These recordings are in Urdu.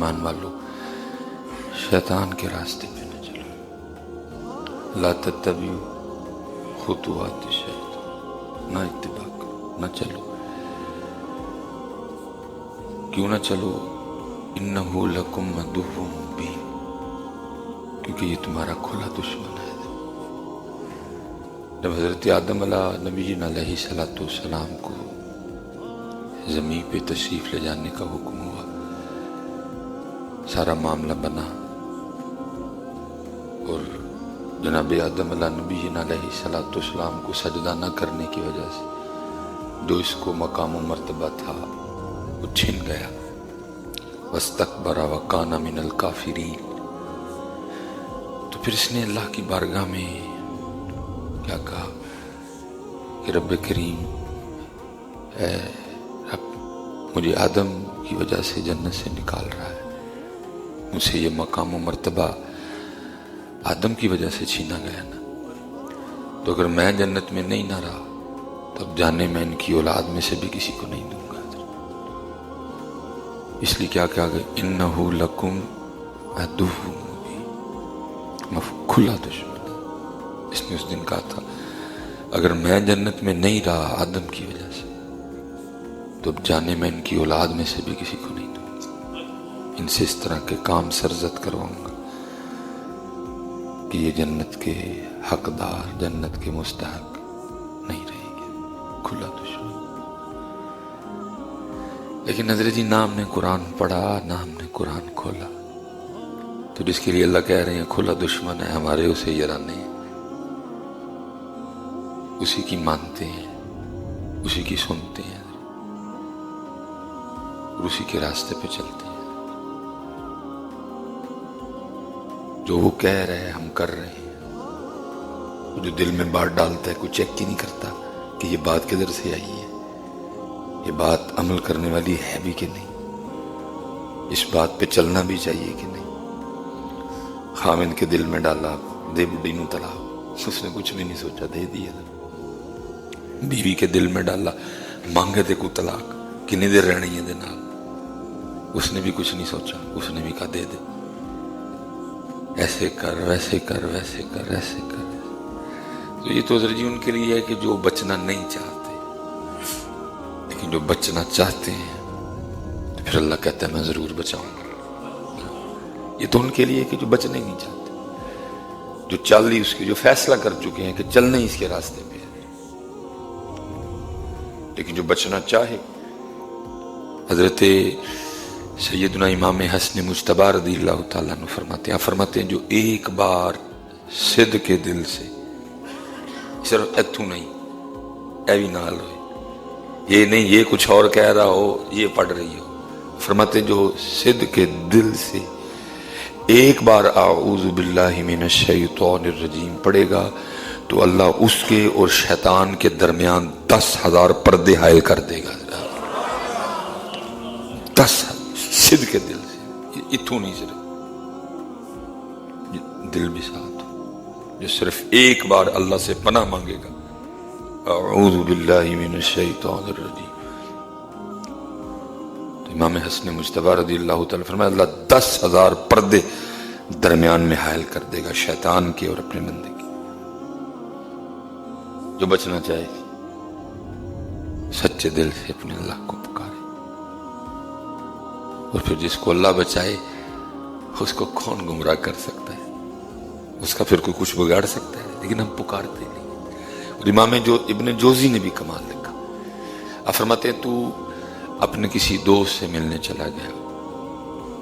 ایمان والو، شیطان کے راستے پہ نہ چلو۔ لا تتبعوا خطوات الشیطان نہ اتباع کرو، نہ چلو۔ کیوں نہ چلو؟ انہو لکم مدو مبین، کیونکہ یہ تمہارا کھلا دشمن ہے۔ جب حضرت آدم علیہ نبی علیہ السلام کو زمین پہ تشریف لے جانے کا حکم ہوا سارا معاملہ بنا۔ اور جناب آدم علیہ نبی علیہ السلام کو سجدہ نہ کرنے کی وجہ سے جو اس کو مقام و مرتبہ تھا، وہ چھن گیا۔ وَاسْتَكْبَرَ وَقَانَ مِنَ الْكَافِرِينَ۔ تو پھر اس نے اللہ کی بارگاہ میں کیا کہا کہ رب کریم، اے رب، مجھے آدم کی وجہ سے جنت سے نکال رہا ہے۔ مجھ سے یہ مقام و مرتبہ آدم کی وجہ سے چھینا گیا نا۔ تو اگر میں جنت میں نہیں نہ رہا، تب جانے میں ان کی اولاد میں سے بھی کسی کو نہیں دوں گا۔ اس لیے کیا کہا گیا؟ انہو لکم ادو کھلا دشمن اس نے اس دن کہا تھا، اگر میں جنت میں نہیں رہا آدم کی وجہ سے، تو اب جانے میں ان کی اولاد میں سے بھی کسی کو نہیں دوں گا۔ ان سے اس طرح کے کام سرزد کرواؤں گا کہ یہ جنت کے حقدار، جنت کے مستحق نہیں رہیں گے۔ کھلا دشمن۔ لیکن حضرت جی نہ ہم نے قرآن پڑھا نہ ہم نے قرآن کھولا۔ تو جس کے لیے اللہ کہہ رہے ہیں، کھلا دشمن ہے، ہمارے اسے یرانے اسی کی مانتے ہیں، اسی کی سنتے ہیں، اور اسی کے راستے پہ چلتے ہیں۔ جو وہ کہہ رہے ہیں، ہم کر رہے ہیں۔ جو دل میں بات ڈالتا ہے، کوئی چیک ہی نہیں کرتا کہ یہ بات کدھر سے آئی ہے۔ یہ بات عمل کرنے والی ہے بھی کہ نہیں؟ اس بات پہ چلنا بھی چاہیے کہ نہیں؟ خامن کے دل میں ڈالا، دے بڈی نو تلا۔ اس نے کچھ بھی نہیں سوچا، دے دیا بیوی کے دل میں ڈالا مانگے دے کو طلاق کنی دیر رہنی ہے دے نال۔ اس نے بھی کچھ نہیں سوچا، اس نے بھی کہا دے دے۔ ایسے کر، ویسے کر ویسے کر ایسے کر۔ تو یہ تو حضرت جی ان کے لیے ہے کہ جو بچنا نہیں چاہتے، لیکن جو بچنا چاہتے ہیں، تو پھر اللہ کہتا ہے، میں ضرور بچاؤں گا۔ یہ تو ان کے لیے کہ جو بچنے نہیں چاہتے۔ جو چل رہی، اس کی جو فیصلہ کر چکے ہیں کہ چلنا ہی اس کے راستے پہ لیکن جو بچنا چاہے، حضرت سیدنا امام حسن مجتبہ رضی اللہ تعالیٰ نے فرماتے ہیں فرماتے ہیں جو ایک بار صد کے دل سے، صرف اتھو نہیں اے بھی نال ہوئے۔ یہ نہیں، یہ کچھ اور کہہ رہا ہو، یہ پڑھ رہی ہو۔ فرماتے ہیں جو صد کے دل سے ایک بار اعوذ باللہ من الشیطان الرجیم پڑھے گا، تو اللہ اس کے اور شیطان کے درمیان دس ہزار پردے حائل کر دے گا۔ دس ہزار۔ صد کے دل سے۔ اتھو نہیں صرف دل بھی ساتھ جو صرف ایک بار اللہ سے پناہ مانگے گا۔ اعوذ باللہ من الشیطان الرجیم۔ تو امام حسن مجتبہ رضی اللہ تعالیٰ فرمایا، اللہ دس ہزار پردے درمیان میں حائل کر دے گا شیطان کے اور اپنے بندے کے۔ جو بچنا چاہے، سچے دل سے اپنے اللہ کو پکارے اور پھر جس کو اللہ بچائے، اس کو کون گمراہ کر سکتا ہے؟ اس کا پھر کوئی کچھ بگاڑ سکتا ہے؟ لیکن ہم پکارتے نہیں۔ اور امام جو ابن جوزی نے بھی کمال لکھا۔ اب فرماتے ہیں، تو اپنے کسی دوست سے ملنے چلا گیا۔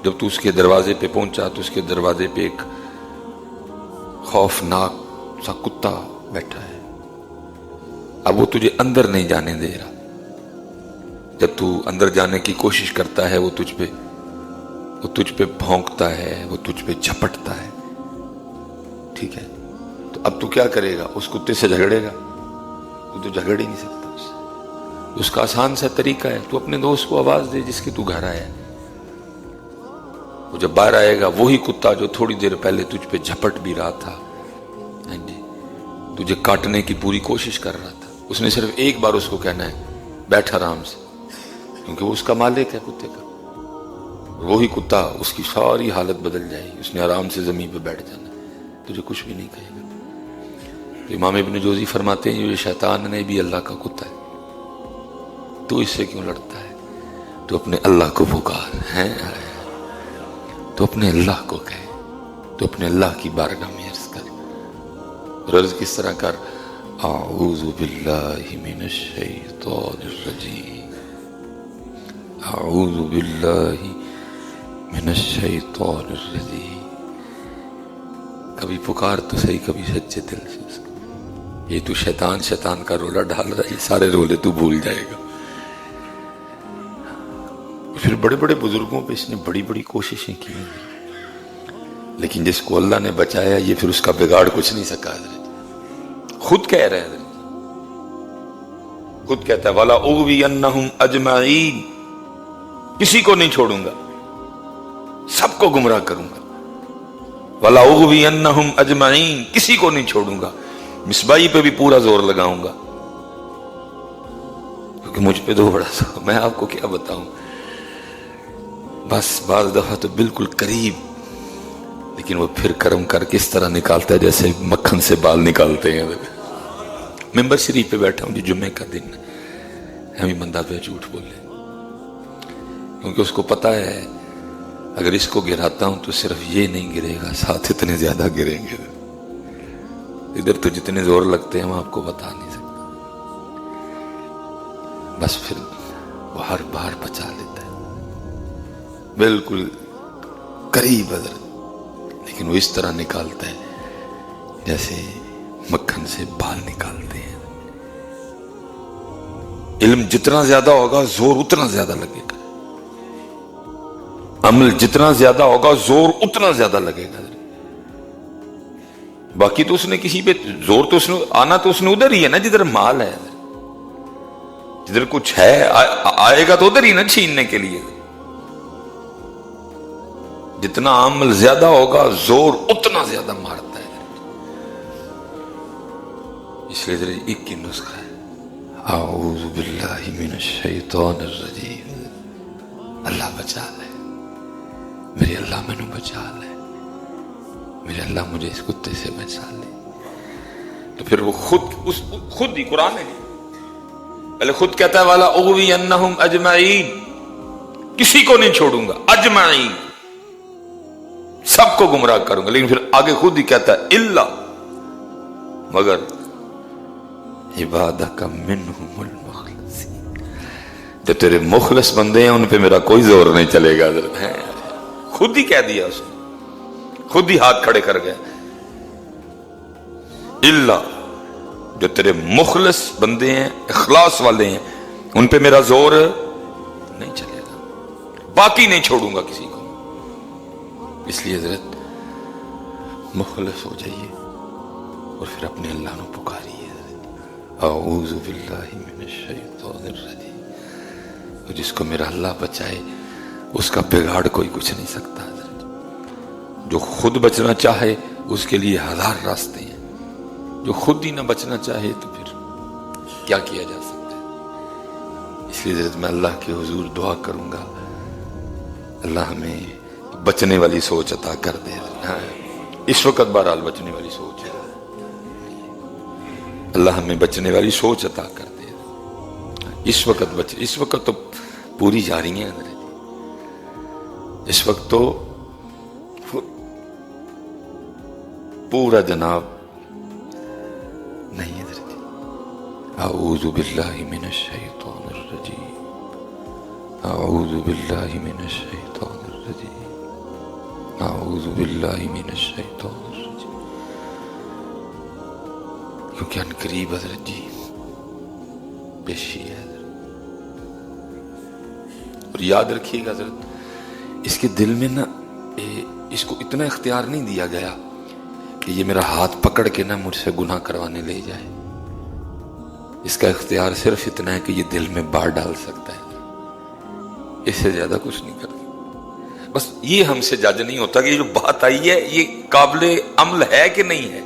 جب تو اس کے دروازے پہ پہنچا، تو اس کے دروازے پہ ایک خوفناک سا کتا بیٹھا ہے۔ اب وہ تجھے اندر نہیں جانے دے رہا۔ جب تو اندر جانے کی کوشش کرتا ہے، وہ تجھ پہ، وہ تجھ پہ بھونکتا ہے، وہ تجھ پہ جھپٹتا ہے۔ ٹھیک ہے؟ تو اب تو کیا کرے گا؟ اس کتے سے جھگڑے گا۔ تو تو جھگڑ ہی نہیں سکتا اس سے۔ اس کا آسان سا طریقہ ہے۔ تو اپنے دوست کو آواز دے جس کے تو گھر آیا ہے۔ وہ جب باہر آئے گا، وہی کتا جو تھوڑی دیر پہلے تجھ پہ جھپٹ بھی رہا تھا۔ ہاں جی۔ تجھے کاٹنے کی پوری کوشش کر رہا تھا۔ اس نے صرف ایک بار اس کو کہنا ہے، بیٹھ آرام سے۔ کیونکہ وہ اس کا مالک ہے کتے کا۔ وہی کتا، اس کی ساری حالت بدل جائے گی۔ اس نے آرام سے زمین پہ بیٹھ جانا۔ تجھے کچھ بھی نہیں کہے گا۔ تو امام ابن جوزی فرماتے ہیں، یہ شیطان نے بھی اللہ کا کتا ہے۔ تو اس سے کیوں لڑتا ہے؟ تو اپنے اللہ کو پکار، ہیں؟ تو اپنے اللہ کو کہے۔ تو اپنے اللہ کی بارگاہ میں عرض کر۔ عرض کس طرح کر؟ اعوذ باللہ من الشیطان الرجیم۔ اعوذ باللہ من الشیطان الرجیم کبھی پکار تو صحیح، کبھی سچے دل سے۔ یہ تو شیطان شیطان کا رولا ڈال رہا ہے، یہ سارے رولے تو بھول جائے گا۔ پھر بڑے بڑے بزرگوں پہ اس نے بڑی بڑی کوششیں کی لیکن جس کو اللہ نے بچایا، یہ پھر اس کا بگاڑ کچھ نہیں سکا۔ حضرت خود کہہ رہے ہیں۔ حضرت خود کہتا ہے والا اووی انہم اجمعین کسی کو نہیں چھوڑوں گا، سب کو گمراہ کروں گا۔ والا اووی انہم اجمعین کسی کو نہیں چھوڑوں گا۔ مصبائی پہ بھی پورا زور لگاؤں گا۔ کیونکہ مجھ پہ تو بڑا سا، میں آپ کو کیا بتاؤں۔ بس بعض دفعہ تو بالکل قریب، لیکن وہ پھر کرم کر کس طرح نکالتا ہے جیسے مکھن سے بال نکالتے ہیں۔ ممبر شریف پہ بیٹھا ہوں جی جمعے کا دن ہمیں بندہ پہ جھوٹ بولے۔ کیونکہ اس کو پتا ہے، اگر اس کو گراتا ہوں تو صرف یہ نہیں گرے گا، ساتھ اتنے زیادہ گریں گے۔ ادھر تو جتنے زور لگتے ہیں میں آپ کو بتا نہیں سکتا بس پھر وہ ہر بار بچا لیتا ہے۔ بالکل قریب حضرت۔ لیکن وہ اس طرح نکالتا ہے، جیسے مکھن سے بال نکالتے ہیں۔ علم جتنا زیادہ ہوگا، زور اتنا زیادہ لگے۔ گا عمل جتنا زیادہ ہوگا زور اتنا زیادہ لگے گا۔ باقی تو اس نے کسی پہ زور تو اس نے، آنا تو اس نے ادھر ہی ہے نا جدھر مال ہے۔ جدھر کچھ ہے آئے گا تو ادھر ہی نا چھیننے کے لیے۔ جتنا عمل زیادہ ہوگا زور اتنا زیادہ مارتا ہے۔ اس لیے ذرا ایک کی نسخہ ہے۔ اعوذ باللہ من الشیطان الرجیم۔ اللہ بچا۔ میرے اللہ میں بچا لے۔ میرے اللہ مجھے اس کتے سے بچا لے۔ تو پھر وہ خود اس خود ہی قرآن ہے۔ پہلے خود کہتا ہے، والا اغوی انہم اجمعین کسی کو نہیں چھوڑوں گا، اجمعین۔ سب کو گمراہ کروں گا۔ لیکن پھر آگے خود ہی کہتا ہے اللہ مگر عبادہ کا منہم المخلصین۔ جو تیرے مخلص بندے ہیں، ان پہ میرا کوئی زور نہیں چلے گا، حضرت ہے خود ہی کہہ دیا اس نے۔ خود ہی ہاتھ کھڑے کر گیا اللہ جو تیرے مخلص بندے ہیں، اخلاص والے ہیں، ان پہ میرا زور نہیں چلے گا۔ باقی نہیں چھوڑوں گا کسی کو۔ اس لیے حضرت، مخلص ہو جائیے اور پھر اپنے اللہ نو پکاریے۔ اعوذ باللہ من الشیطان الرجیم۔ اور جس کو میرا اللہ بچائے اس کا بگاڑ کوئی کچھ نہیں سکتا حضرت۔ جو خود بچنا چاہے، اس کے لیے ہزار راستے ہیں۔ جو خود ہی نہ بچنا چاہے تو پھر کیا کیا جا سکتا ہے؟ اس لیے حضرت، میں اللہ کے حضور دعا کروں گا۔ اللہ ہمیں بچنے والی سوچ عطا کر دے۔ ہاں۔ اس وقت بہرحال بچنے والی سوچ ہے۔ اللہ ہمیں بچنے والی سوچ عطا کر دے۔ ہاں۔ اس وقت بچ، اس وقت تو پوری جا رہی ہیں اس وقت تو پورا جناب نہیں حضرت اعوذ باللہ من الشیطان الرجیم۔ اعوذ باللہ من الشیطان الرجیم۔ اعوذ باللہ من الشیطان الرجیم۔ کیونکہ ان قریب حضرت جی پیشی ہے۔ حضرت اور یاد رکھیے گا حضرت اس کے دل میں نا اس کو اتنا اختیار نہیں دیا گیا کہ یہ میرا ہاتھ پکڑ کے نا مجھ سے گناہ کروانے لے جائے۔ اس کا اختیار صرف اتنا ہے کہ یہ دل میں بار ڈال سکتا ہے۔ اس سے زیادہ کچھ نہیں کرتا۔ بس یہ ہم سے جج نہیں ہوتا کہ یہ جو بات آئی ہے، یہ قابل عمل ہے کہ نہیں ہے۔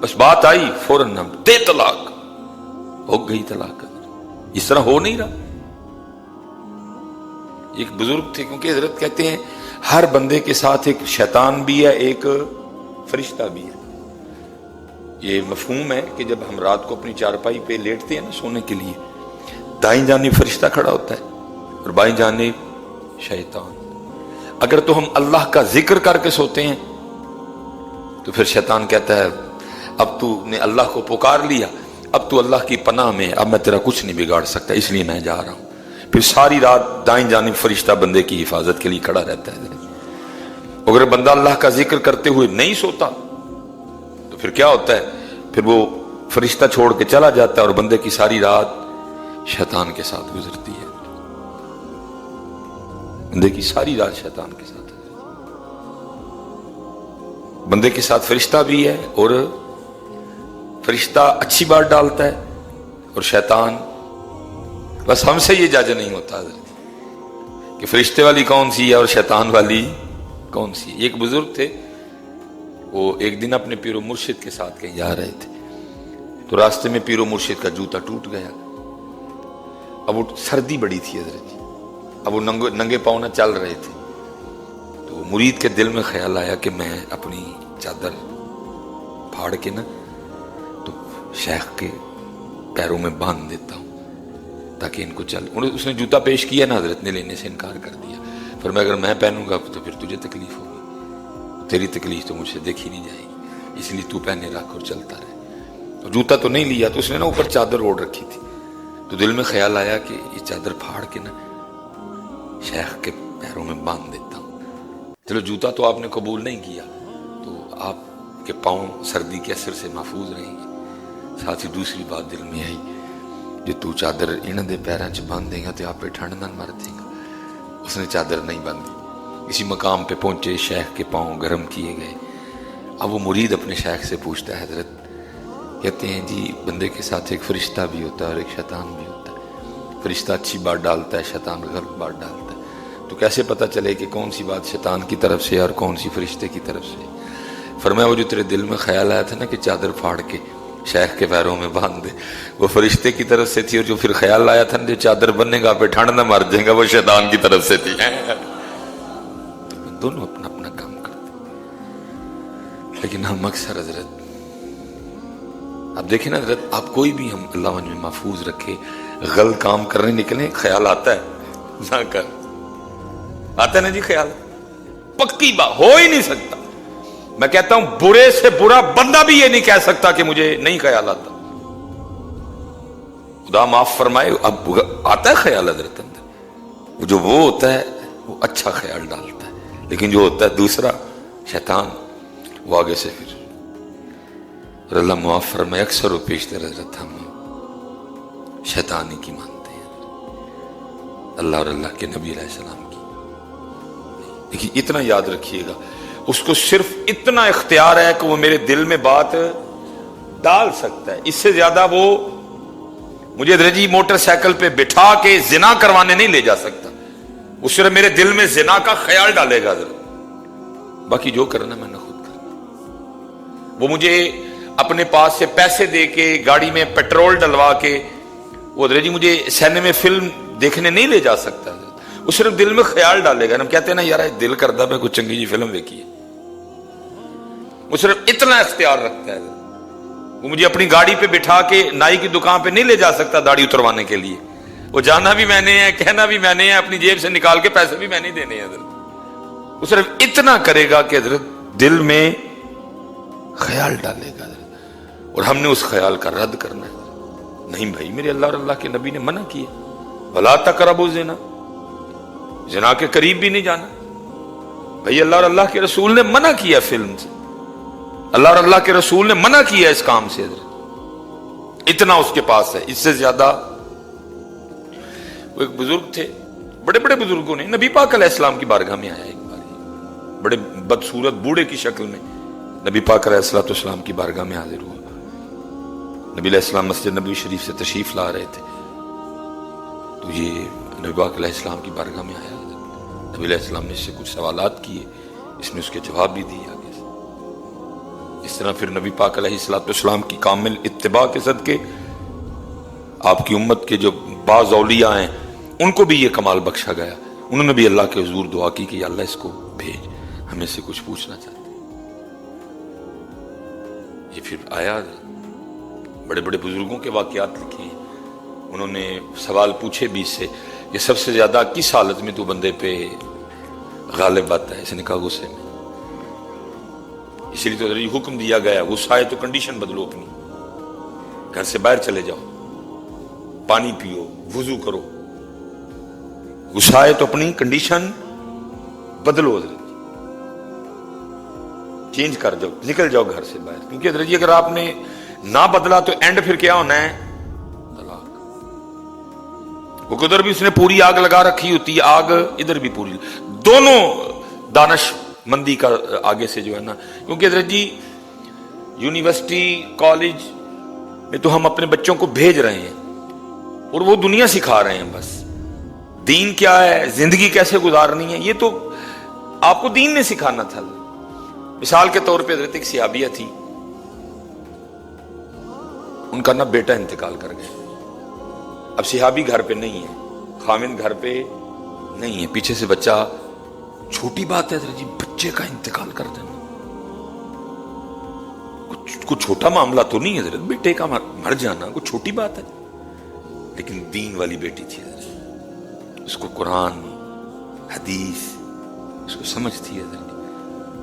بس بات آئی، فوراً ہم دے طلاق۔ ہو گئی طلاق۔ اس طرح ہو نہیں رہا۔ ایک بزرگ تھے، کیونکہ حضرت کہتے ہیں، ہر بندے کے ساتھ ایک شیطان بھی ہے، ایک فرشتہ بھی ہے۔ یہ مفہوم ہے کہ جب ہم رات کو اپنی چارپائی پہ لیٹتے ہیں نا سونے کے لیے، دائیں جانب فرشتہ کھڑا ہوتا ہے اور بائیں جانب شیطان۔ اگر تو ہم اللہ کا ذکر کر کے سوتے ہیں، تو پھر شیطان کہتا ہے، اب تو نے اللہ کو پکار لیا، اب تو اللہ کی پناہ میں اب میں تیرا کچھ نہیں بگاڑ سکتا، اس لیے میں جا رہا ہوں۔ پھر ساری رات دائیں جانب فرشتہ بندے کی حفاظت کے لیے کھڑا رہتا ہے۔ اگر بندہ اللہ کا ذکر کرتے ہوئے نہیں سوتا، تو پھر کیا ہوتا ہے؟ پھر وہ فرشتہ چھوڑ کے چلا جاتا ہے اور بندے کی ساری رات شیطان کے ساتھ گزرتی ہے۔ بندے کی ساری رات شیطان کے ساتھ۔ بندے کے ساتھ فرشتہ بھی ہے اور فرشتہ اچھی بات ڈالتا ہے اور شیطان بس ہم سے یہ جج نہیں ہوتا حضرت جی، کہ فرشتے والی کون سی ہے اور شیطان والی کون سی ایک بزرگ تھے، وہ ایک دن اپنے پیر و مرشد کے ساتھ کہیں جا رہے تھے۔ تو راستے میں پیر و مرشد کا جوتا ٹوٹ گیا۔ اب وہ سردی بڑی تھی حضرت جی۔ اب وہ ننگے پاؤں نہ چل رہے تھے۔ تو مرید کے دل میں خیال آیا کہ میں اپنی چادر پھاڑ کے نا تو شیخ کے پیروں میں باندھ دیتا ہوں۔ تاکہ ان کو چل۔ اس نے جوتا پیش کیا نا، حضرت نے لینے سے انکار کر دیا۔ پھر میں اگر میں پہنوں گا تو پھر تجھے تکلیف ہوگی۔ تیری تکلیف تو مجھ سے دیکھی نہیں جائے گی، اس لیے تو پہنے رکھ اور چلتا رہے۔ جوتا تو نہیں لیا، تو اس نے نا اوپر چادر اوڑھ رکھی تھی۔ تو دل میں خیال آیا کہ یہ چادر پھاڑ کے نا شیخ کے پیروں میں باندھ دیتا ہوں۔ چلو، جوتا تو آپ نے قبول نہیں کیا، تو آپ کے پاؤں سردی کے اثر سے محفوظ رہیں گے۔ ساتھ ہی دوسری بات دل میں آئی۔ جو تو چادر ان دے پیراں چ باندھ دے گا تو آپ پہ ٹھنڈ نہ مر دے گا اس نے چادر نہیں باندھی اسی مقام پہ پہنچے شیخ کے پاؤں گرم کیے گئے اب وہ مرید اپنے شیخ سے پوچھتا ہے حضرت کہتے ہیں جی بندے کے ساتھ ایک فرشتہ بھی ہوتا ہے اور ایک شیطان بھی ہوتا ہے। فرشتہ اچھی بات ڈالتا ہے شیطان غلط بات ڈالتا ہے تو کیسے پتہ چلے کہ کون سی بات شیطان کی طرف سے اور کون سی فرشتے کی طرف سے فرمایا وہ جو تیرے دل میں خیال آیا تھا نا کہ چادر پھاڑ کے شیخ کے پیروں میں باندھ دے وہ فرشتے کی طرف سے تھی اور جو پھر خیال آیا تھا، جو چادر بننے گا پہ ٹھنڈ نہ مر جائے گا وہ شیطان کی طرف سے تھی۔ دونوں اپنا اپنا کام کرتے۔ لیکن ہم اکثر حضرت اب دیکھیں نا حضرت، آپ کوئی بھی ہم اللہ میں محفوظ رکھے غلط کام کرنے نکلے خیال آتا ہے۔ نہ کر۔ آتا ہے نا جی خیال؟ پکی بات ہو ہی نہیں سکتا۔ میں کہتا ہوں برے سے برا بندہ بھی یہ نہیں کہہ سکتا کہ مجھے نہیں خیال آتا۔ خدا معاف فرمائے، اب آتا ہے خیال حضرت اندر۔ جو وہ ہوتا ہے، وہ اچھا خیال ڈالتا ہے۔ لیکن جو ہوتا ہے، دوسرا، شیطان۔ وہ آگے سے پھر۔ اللہ معاف فرمائے، اکثر و پیشتر حضرت ہم شیطانی کی مانتے ہیں۔ اللہ اور اللہ کے نبی علیہ السلام کی۔ لیکن اتنا یاد رکھیے گا۔ اس کو صرف اتنا اختیار ہے کہ وہ میرے دل میں بات ڈال سکتا ہے۔ اس سے زیادہ وہ مجھے درجی موٹر سائیکل پہ بٹھا کے زنا کروانے نہیں لے جا سکتا۔ وہ صرف میرے دل میں زنا کا خیال ڈالے گا۔ ذرا باقی جو کرنا میں نے خود کرنا وہ مجھے اپنے پاس سے پیسے دے کے گاڑی میں پیٹرول ڈلوا کے وہ درجی مجھے سینے میں فلم دیکھنے نہیں لے جا سکتا۔ وہ صرف دل میں خیال ڈالے گا۔ ہم کہتے ہیں نا، یار، دل کرتا میں کچھ چنگی جی فلم دیکھیے وہ صرف اتنا اختیار رکھتا ہے۔ وہ مجھے اپنی گاڑی پہ بٹھا کے نائی کی دکان پہ نہیں لے جا سکتا داڑھی اتروانے کے لیے۔ وہ جانا بھی میں نے ہے، کہنا بھی میں نے ہے، اپنی جیب سے نکال کے پیسے بھی میں نہیں دینے ہیں۔ حضرت، وہ صرف اتنا کرے گا کہ حضرت دل میں خیال ڈالے گا۔ حضرت اور ہم نے اس خیال کا رد کرنا ہے۔ نہیں بھائی، میرے اللہ اور اللہ کے نبی نے منع کیا۔ بلا تک ربو زینا جنا کے قریب بھی نہیں جانا۔ بھائی، اللہ اور اللہ کے رسول نے منع کیا فلم سے۔ اللہ اور اللہ کے رسول نے منع کیا اس کام سے اتنا اس کے پاس ہے۔ اس سے زیادہ وہ ایک بزرگ تھے۔ بڑے بڑے بزرگوں نے۔ نبی پاک علیہ السلام کی بارگاہ میں آیا ایک بار۔ بڑے بدسورت بوڑھے کی شکل میں نبی پاک علیہ السلام اسلام کی بارگاہ میں حاضر ہوا۔ نبی علیہ السلام مسجد نبی شریف سے تشریف لا رہے تھے۔ تو یہ نبی پاک علیہ السلام کی بارگاہ میں آیا۔ نبی علیہ السلام نے اس سے کچھ سوالات کیے۔ اس نے اس کے جواب بھی دیے اس طرح پھر نبی پاک علیہ السلام کی کامل اتباع کے صدقے، آپ کی امت کے جو بعض اولیاء ہیں، ان کو بھی یہ کمال بخشا گیا۔ انہوں نے بھی اللہ کے حضور دعا کی کہ یا اللہ اس کو بھیج۔ ہمیں سے کچھ پوچھنا چاہتے یہ پھر آیا، بڑے بڑے بزرگوں کے واقعات لکھے ہیں۔ انہوں نے سوال پوچھے بھی اس سے کہ سب سے زیادہ کس حالت میں تو بندے پہ غالب آتا ہے؟ اس نے کہا، غصے میں۔ اسی لیے تو یہ حکم دیا گیا غصہ ہے تو کنڈیشن بدلو اپنی۔ گھر سے باہر چلے جاؤ، پانی پیو، وضو کرو۔ غصہ ہے تو اپنی کنڈیشن بدلو حضرت چینج کر جاؤ، نکل جاؤ گھر سے باہر۔ کیونکہ حضرت جی اگر آپ نے نہ بدلا تو اینڈ پھر کیا ہونا ہے؟ طلاق۔ وہ ادھر بھی اس نے پوری آگ لگا رکھی ہوتی ہے، آگ ادھر بھی پوری۔ دونوں دانش مندی کا آگے سے جو ہے نا، کیونکہ حضرت جی یونیورسٹی، کالج میں تو ہم اپنے بچوں کو بھیج رہے ہیں اور وہ دنیا سکھا رہے ہیں بس۔ دین کیا ہے؟ زندگی کیسے گزارنی ہے؟ یہ تو آپ کو دین نے سکھانا تھا۔ مثال کے طور پہ حضرت ایک سیابیہ تھی۔ ان کا نا بیٹا انتقال کر گئے۔ اب سیابی گھر پہ نہیں ہے خامن گھر پہ نہیں ہے۔ پیچھے سے بچہ چھوٹی بات ہے جی بچے کا انتقال کر دینا۔ کچھ چھوٹا معاملہ تو نہیں ہے حضرت، بیٹے کا مر جانا، کچھ چھوٹی بات ہے۔ لیکن دین والی بیٹی تھی حضرت۔ اس کو قرآن، حدیث، اس کو سمجھ تھی حضرت۔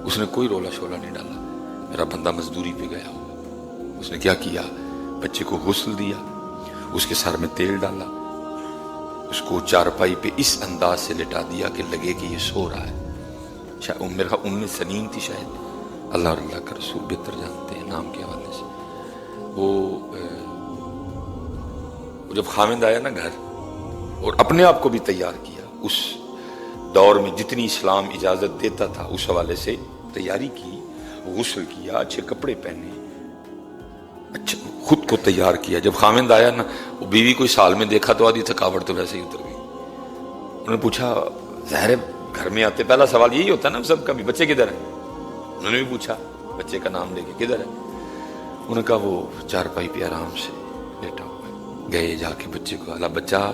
اس نے کوئی رولا شولا نہیں ڈالا۔ میرا بندہ مزدوری پہ گیا ہو اس نے کیا کیا؟ بچے کو غسل دیا، اس کے سر میں تیل ڈالا۔ اس کو چارپائی پہ اس انداز سے لٹا دیا کہ لگے کہ یہ سو رہا ہے۔ شاید میرا ام سنیم تھی شاید۔ اللہ اور اللہ کا رسول بہتر جانتے ہیں نام کے حوالے سے۔ وہ جب خامند آیا نا گھر اور اپنے آپ کو بھی تیار کیا، اس دور میں جتنی اسلام اجازت دیتا تھا، اس حوالے سے تیاری کی، غسل کیا، اچھے کپڑے پہنے۔ اچھا خود کو تیار کیا۔ جب خامند آیا نا، وہ بیوی کوئی سال میں دیکھا تو آدھی تھکاوٹ تو ویسے ہی اتر گئی۔ انہوں نے پوچھا ظاہر گھر میں آتے، پہلا سوال یہی ہوتا ہے نا سب کا بھی، بچے کدھر ہیں؟ انہوں نے بھی پوچھا، بچے کا نام لے کے کدھر ہے انہوں نے کہا وہ چار پائی پہ آرام سے لیٹا ہوا ہے۔ گئے جا کے بچے کو اللہ بچہ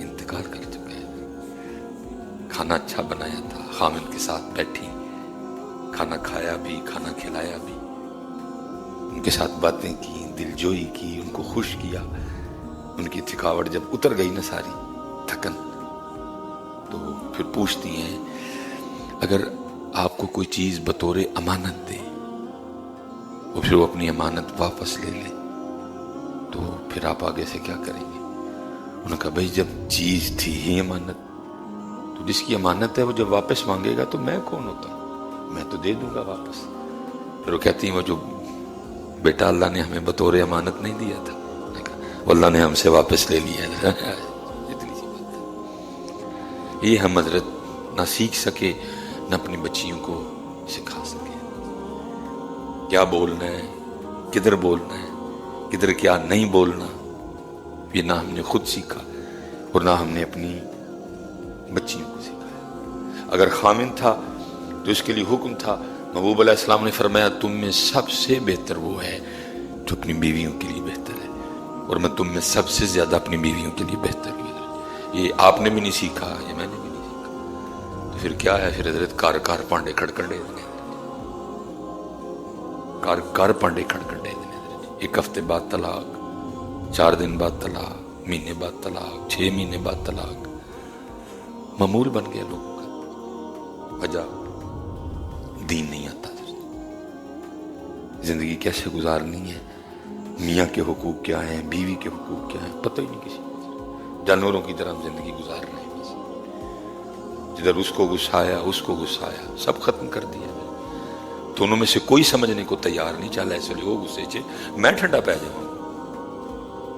انتقال کر چکا ہے کھانا اچھا بنایا تھا، خامن کے ساتھ بیٹھی۔ کھانا کھایا بھی، کھانا کھلایا بھی۔ ان کے ساتھ باتیں کی، دل جوئی کی، ان کو خوش کیا۔ ان کی تھکاوٹ جب اتر گئی نا ساری، تھکن۔ تو پھر پوچھتی ہیں، اگر آپ کو کوئی چیز بطور امانت دے، وہ پھر وہ اپنی امانت واپس لے لے، تو پھر آپ آگے سے کیا کریں گے؟ انہوں نے کہا، بھائی جب چیز تھی ہی امانت، تو جس کی امانت ہے وہ جب واپس مانگے گا تو میں کون ہوتا؟ ہوں میں تو دے دوں گا واپس۔ پھر وہ کہتی ہیں، وہ جو بیٹا اللہ نے ہمیں بطور امانت نہیں دیا تھا اللہ نے ہم سے واپس لے لیا یہ ہم حضرت نہ سیکھ سکے، نہ اپنی بچیوں کو سکھا سکے۔ کیا بولنا ہے؟ کدھر بولنا ہے؟ کدھر کیا نہیں بولنا؟ یہ نہ ہم نے خود سیکھا اور نہ ہم نے اپنی بچیوں کو سکھایا اگر خامن تھا تو اس کے لیے حکم تھا۔ محبوب علیہ السلام نے فرمایا، تم میں سب سے بہتر وہ ہے جو اپنی بیویوں کے لیے بہتر ہے۔ اور میں تم میں سب سے زیادہ اپنی بیویوں کے لیے بہتر ہوں۔ یہ آپ نے بھی نہیں سیکھا، یہ میں نے بھی نہیں سیکھا۔ تو پھر کیا ہے؟ پھر حضرت کار کار پانڈے کھڑکڑے کار کار پانڈے کھڑکڑے ایک ہفتے بعد طلاق، چار دن بعد طلاق، مہینے بعد طلاق، چھ مہینے بعد طلاق۔ معمول بن گیا لوگوں کا۔ وجہ، دین نہیں آتا۔ زندگی کیسے گزارنی ہے؟ میاں کے حقوق کیا ہیں؟ بیوی کے حقوق کیا ہیں؟ پتہ ہی نہیں کسی جانوروں کی طرح ہم زندگی گزار رہے ہیں بس۔ جدھر اس کو گسایا اس کو گسایا سب ختم کر دیا۔ دونوں میں سے کوئی سمجھنے کو تیار نہیں، چل ایسے وہ گسے چے، میں ٹھنڈا پہ جاؤں۔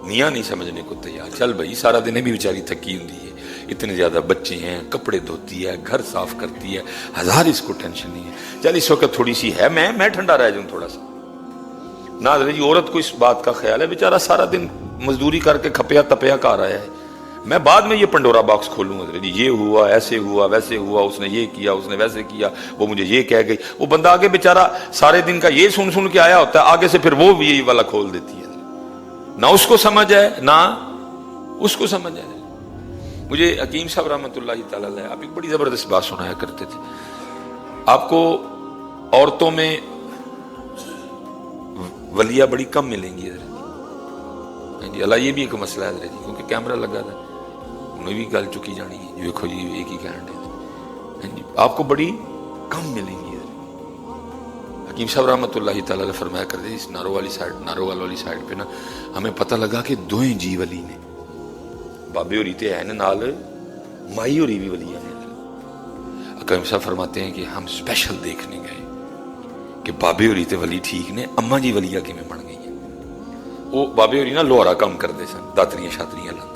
میاں نہیں سمجھنے کو تیار۔ چل بھائی، سارا دن بھی بیچاری تھکی ہوں ہے۔ اتنے زیادہ بچے ہیں، کپڑے دھوتی ہے، گھر صاف کرتی ہے۔ ہزار اس کو ٹینشن نہیں ہے۔ چل اس وقت تھوڑی سی ہے، میں میں ٹھنڈا رہ جاؤں تھوڑا سا۔ نہ جی عورت کو اس بات کا خیال ہے، بیچارہ سارا دن مزدوری کر کے کھپیا تپیا کا رہا ہے۔ میں بعد میں یہ پنڈورا باکس کھولوں حضرت جی یہ ہوا، ایسے ہوا، ویسے ہوا، اس نے یہ کیا، اس نے ویسے کیا، وہ مجھے یہ کہہ گئی۔ وہ بندہ آگے بیچارہ سارے دن کا یہ سن سن کے آیا ہوتا ہے، آگے سے پھر وہ بھی یہی والا کھول دیتی ہے۔ نہ اس کو سمجھ ہے، نہ اس کو سمجھ ہے۔ مجھے حکیم صاحب رحمۃ اللہ تعالیٰ آپ ایک بڑی زبردست بات سنایا کرتے تھے۔ آپ کو عورتوں میں ولیہ بڑی کم ملیں گی۔ جی اللہ، یہ بھی ایک مسئلہ ہے جی کیونکہ کیمرہ لگا تھا۔ میں بھی گل چکی جانی ہے۔ جی ویکو جی ایک ہی کینٹ ہے ہاں جی، آپ کو بڑی کم ملیں گی۔ حکیم صاحب رحمت اللہ تعالیٰ نے فرمایا دے، اس نارو والی سائڈ ناروال والی سائٹ پہ نا، ہمیں پتہ لگا کہ دوئیں جی ولی نے۔ بابے اور تے ہیں نال، مائی اور ایوی ولی ہیں۔ حکیم صاحب فرماتے ہیں کہ ہم سپیشل دیکھنے گئے کہ بابے اور تے ولی ٹھیک نے اما جی ولیہ ولییا میں بن گئی ہیں؟ وہ بابے ہوری نا لوہارا کام دے سن، داتریاں شاتریاں لاتے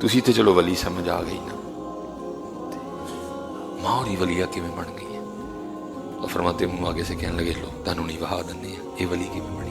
ਤੁਸੀਂ ਤੇ ਚਲੋ ਵਲੀ ਸਮਝ ਆ ਗਈ ਨਾ। ਮਾਂ ਵਲੀਆ ਕਿਵੇਂ ਬਣ ਗਈ ਉਹ ਫਰਮਾਤੇ ਮੂੰਹ ਆਗੇ ਸੇ ਕਹਿਣ ਲਗੇ ਲੋ ਤੁਹਾਨੂੰ ਨਹੀਂ ਵਹਾ ਦਿੰਦੇ ਆ। ਇਹ ਵਲੀ ਕਿਵੇਂ ਬਣੀ?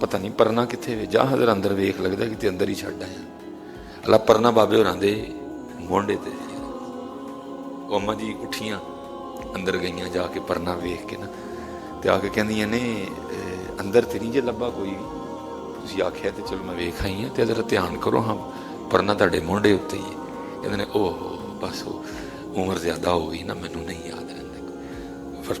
ਪਤਾ ਨਹੀਂ ਪਰਨਾ ਕਿੱਥੇ ਵੇ, ਜਾਂ ਹਜ਼ਰ ਅੰਦਰ ਵੇਖ ਲੱਗਦਾ ਕਿਤੇ ਅੰਦਰ ਹੀ ਛੱਡ ਆਇਆ। ਅੱਲਾ ਪਰਨਾ ਬਾਬੇ ਹੋਰਾਂ ਦੇ ਮੋਢੇ ਤੇ। ਉਹ ਅੰਮਾ ਜੀ ਉੱਠੀਆਂ, ਅੰਦਰ ਗਈਆਂ ਜਾ ਕੇ ਪਰਨਾ ਵੇਖ ਕੇ ਨਾ, ਤੇ ਆ ਕੇ ਕਹਿੰਦੀਆਂ ਨੇ ਅੰਦਰ ਤੇ ਨਹੀਂ ਜੇ ਲੱਭਾ ਕੋਈ ਤੁਸੀਂ ਆਖਿਆ ਤੇ ਚਲੋ ਮੈਂ ਵੇਖ ਆਈ ਆ ਤੇ ਜ਼ਰਾ ਧਿਆਨ ਕਰੋ, ਹਾਂ, ਪਰਨਾ ਤੁਹਾਡੇ ਮੋਢੇ ਉੱਤੇ ਹੀ ਕਹਿੰਦੇ ਨੇ, ਓਹ, ਬਸ ਉਹ ਉਮਰ ਜ਼ਿਆਦਾ ਹੋ ਗਈ ਨਾ, ਮੈਨੂੰ ਨਹੀਂ ਯਾਦ ਰਹਿੰਦਾ ਫਿਰ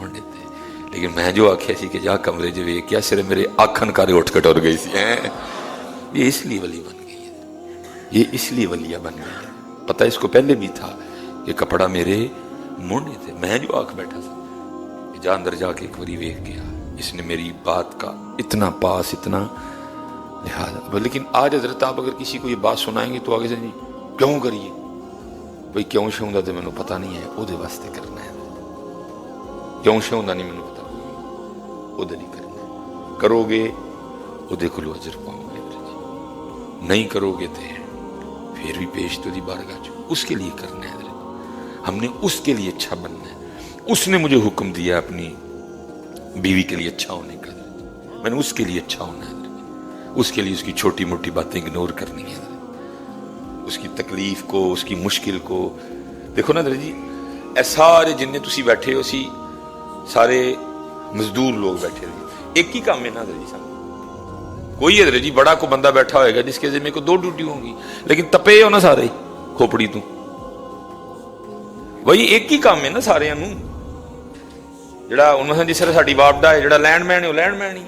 پڑھنے تھے لیکن میں جو آخیا سی کہ جا کمرے جو یہ کیا صرف میرے آخن کارے اٹھ کے ٹر گئی سی یہ اس لیے ولی بن گئی ہے۔ یہ اس لیے ولیہ بن گئی ہے۔ پتہ اس کو پہلے بھی تھا کہ کپڑا میرے منڈے تھے۔ میں جو آنکھ بیٹھا تھا جا اندر جا کے ایک باری ویکھ گیا۔ اس نے میری بات کا اتنا پاس، اتنا لہٰذا لیکن آج حضرت آپ اگر کسی کو یہ بات سنائیں گے تو آگے سے نہیں، کیوں کریے؟ بھائی کیوں شوں گا تو مجھے پتہ نہیں ہے۔ وہ واسطے کرنا ਕਿਉਂ ਹੁੰਦਾ ਨਹੀਂ ਮੈਨੂੰ ਪਤਾ ਉਹਦੇ ਲਈ ਕਰਨਾ ਕਰੋਗੇ ਉਹਦੇ ਕੋਲੋਂ ਅਜਰ ਪਾਓਗੇ ਜੀ نہیں ਕਰੋਗੇ ਤੇ پھر بھی پیش تو دی بارگاہ جو اس کے لیے کرنا ہے حضرت ہم نے اس کے لیے اچھا بننا ہے اس نے مجھے حکم دیا اپنی بیوی کے لیے اچھا ہونے کا میں نے اس کے لیے اچھا ہونا ہے اس کے لیے اس کی چھوٹی موٹی باتیں اگنور کرنی ہے اس کی تکلیف کو اس کی مشکل کو دیکھو نا حضرت جی اے سارے جن تسی بیٹھے ہو سی ਸਾਰੇ ਮਜ਼ਦੂਰ ਲੋਕ ਬੈਠੇ ਨੇ। ਇੱਕ ਹੀ ਕੰਮ ਇਹਨਾਂ ਦਾ ਜੀ ਸਾਨੂੰ। ਕੋਈ ਇਹਦੇ ਜੀ ਬੜਾ ਕੋ ਬੰਦਾ ਬੈਠਾ ਹੋਏਗਾ ਜਿਸ ਕੇ ਜ਼ਿੰਮੇ ਕੋ ਦੋ ਡਿਊਟੀ ਹੋਗੀ ਲੇਕਿਨ ਤਪੇ ਹੋ ਨਾ ਸਾਰੇ ਖੋਪੜੀ ਤੋਂ। ਵਈ ਇੱਕ ਹੀ ਕੰਮ ਹੈ ਨਾ ਸਾਰਿਆਂ ਨੂੰ। ਜਿਹੜਾ ਉਹਨਾਂ ਸਾਂ ਜਿਸਰ ਸਾਡੀ ਬਾਪ ਦਾ ਹੈ, ਜਿਹੜਾ ਲੈਂਡਮੈਨ ਹੈ, ਉਹ ਲੈਂਡਮੈਨ ਹੀ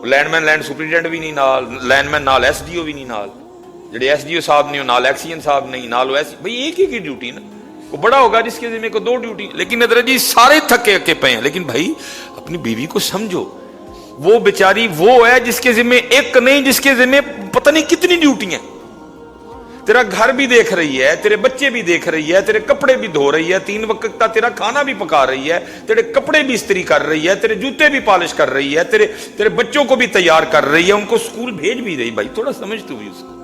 ਉਹ ਲੈਂਡਮੈਨ, ਲੈਂਡ ਸੁਪਰੀਡੈਂਟ ਵੀ ਨਹੀਂ ਨਾਲ, ਲੈਂਡਮੈਨ ਨਾਲ ਐਸਡੀਓ ਵੀ ਨਹੀਂ ਨਾਲ। ਜਿਹੜੇ ਐਸਡੀਓ ਸਾਹਿਬ ਨੇ, ਉਹ ਨਾਲ ਐਕਸੀਅਨ ਸਾਹਿਬ ਨਹੀਂ ਨਾਲ ਉਹ ਐਸ ਬਈ ਇੱਕ ਹੀ ਡਿਊਟੀ ਨਾ। وہ بڑا ہوگا جس کے ذمہ کو دو ڈیوٹی لیکن ندرا جی سارے تھکے اکے پے ہیں۔ لیکن بھائی، اپنی بیوی کو سمجھو۔ وہ بیچاری وہ ہے جس کے ذمہ ایک نہیں، جس کے ذمہ پتہ نہیں کتنی ڈیوٹی ہیں۔ تیرا گھر بھی دیکھ رہی ہے، تیرے بچے بھی دیکھ رہی ہے، تیرے کپڑے بھی دھو رہی ہے، تین وقت کا تیرا کھانا بھی پکا رہی ہے، تیرے کپڑے بھی استری کر رہی ہے، تیرے جوتے بھی پالش کر رہی ہے، تیرے تیرے بچوں کو بھی تیار کر رہی ہے۔ ان کو سکول بھیج بھی رہی بھائی، تھوڑا سمجھ تو بھی اس کو۔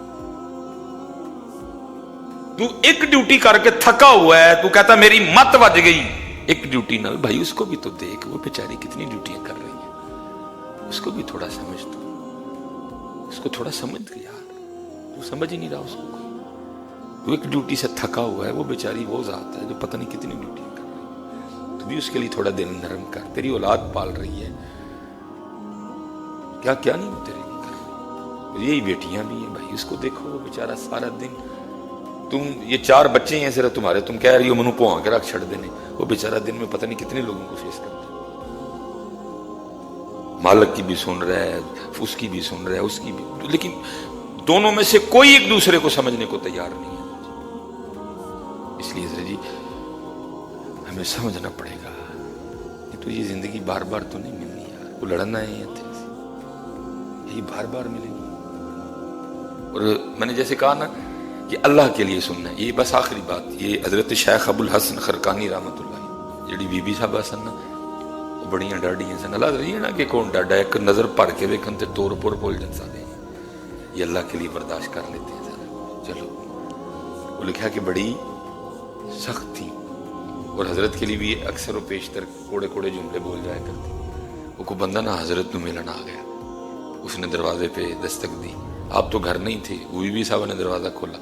تو ایک ڈیوٹی کر کے تھکا ہوا ہے، تو کہتا میری مت بج گئی۔ ایک ڈیوٹی نہ، بھائی اس کو بھی تو دیکھ، وہ بیچاری کتنی ڈیوٹیاں کر رہی ہیں۔ اس کو بھی تھوڑا سمجھ دو اس کو تھوڑا سمجھ یار۔ تو سمجھ ہی نہیں رہا اس کو وہ ایک ڈیوٹی سے تھکا ہوا ہے، وہ بیچاری وہ ذات ہے جو پتہ نہیں کتنی ڈیوٹیاں کر رہی ہے۔ تو بھی اس کے لیے تھوڑا دل نرم کر، تیری اولاد پال رہی ہے۔ کیا کیا نہیں وہ تیرے لیے کر رہی؟ یہی بیٹیاں بھی ہیں، بھائی اس کو دیکھو، وہ بیچارہ سارا دن تم یہ چار بچے ہیں صرف تمہارے، تم کہہ رہی ہو منو پوہاں کے رکھ چھڑ دینے۔ وہ بیچارہ دن میں پتہ نہیں کتنے لوگوں کو فیس کرتا مالک کی بھی سن رہا ہے، اس کی بھی سن رہا ہے، اس کی بھی۔ لیکن دونوں میں سے کوئی ایک دوسرے کو سمجھنے کو تیار نہیں ہے۔ اس لیے جی ہمیں سمجھنا پڑے گا کہ تو یہ زندگی بار بار تو نہیں ملنی یار۔ وہ لڑنا ہے یہ بار بار ملے گی۔ اور میں نے جیسے کہا نا کہ اللہ کے لیے سننا ہے۔ یہ بس آخری بات، یہ حضرت شیخ ابو الحسن خرکانی رحمت اللہ جڑی بی بی صاحبہ سن نا بڑی ڈاڈیاں سن۔ اللہ رہی ہے نا کہ کون ڈاڈا ایک نظر پڑھ کے ویکن تے تور پور بول جن سارے یہ اللہ کے لیے برداشت کر لیتے ہیں چلو۔ وہ لکھا کہ بڑی سخت تھی۔ اور حضرت کے لیے بھی اکثر و پیشتر کوڑے کوڑے جملے بول جایا کرتے۔ وہ کو بندہ نا حضرت نو ملن آ گیا۔ اس نے دروازے پہ دستک دی۔ آپ تو گھر نہیں تھے وہ بھی صاحب نے دروازہ کھولا۔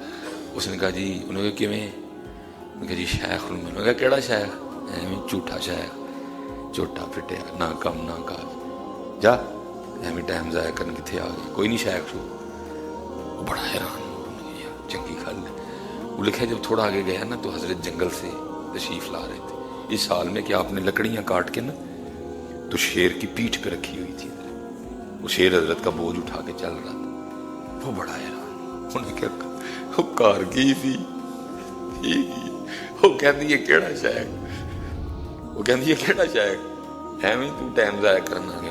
اس نے کہا جی انہوں نے کہا کیویں؟ انہوں کہا جی شیخ ہوں میں نے کہا کیڑا شیخ؟ ایویں جھوٹا شیخ، جھوٹا پھٹیا، نہ کم، نہ کاج۔ جا، ایویں ٹائم ضائع کرن کتنے آ گیا کوئی نہیں شیخ شو۔ وہ بڑا حیران چنگی گل ہے۔ وہ لکھا جب تھوڑا آگے گیا نا تو حضرت جنگل سے تشریف لا رہے تھے۔ اس سال میں کہ آپ نے لکڑیاں کاٹ کے نا تو شیر کی پیٹھ پہ رکھی ہوئی تھی۔ وہ شیر حضرت کا بوجھ اٹھا کے چل رہا تھا۔ ਉਹ ਬੜਾ ਹੈਰਾਨ ਉਹਨੇ ਕਿਹਾ, ਉਹ ਘਰ ਗਈ ਸੀ ਉਹ ਕਹਿੰਦੀ ਇਹ ਕਿਹੜਾ ਸ਼ੈਕ ਉਹ ਕਹਿੰਦੀ ਇਹ ਕਿਹੜਾ ਸ਼ੈਕ ਐਵੇਂ ਤੂੰ ਟਾਈਮ ਜ਼ਾਇਆ ਕਰਨਾ ਹੈ।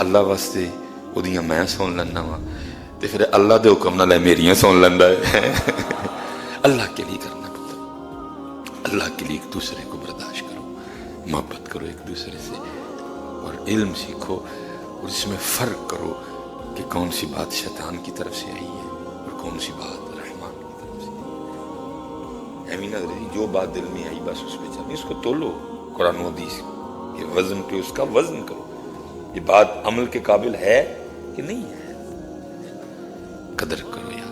ਅੱਲਾ ਵਾਸਤੇ ਉਹਦੀਆਂ ਮੈਂ ਸੁਣ ਲੈਣਾ ਵਾ ਤੇ ਫਿਰ ਅੱਲਾ ਦੇ ਹੁਕਮ ਨਾਲ ਇਹ ਮੇਰੀਆਂ ਸੁਣ ਲੈਂਦਾ ਹੈ। اللہ کے لیے کرنا پڑتا اللہ کے لیے ایک دوسرے کو برداشت کرو، محبت کرو ایک دوسرے سے، اور علم سیکھو، اور اس میں فرق کرو کہ کون سی بات شیطان کی طرف سے آئی ہے اور کون سی بات رحمان کی طرف سے آئی ہے۔ جی، جو بات دل میں آئی، بس اس پہ چل اس کو تولو۔ قرآن و حدیث کے وزن پہ اس کا وزن کرو۔ یہ بات عمل کے قابل ہے کہ نہیں ہے؟ قدر کرو یار۔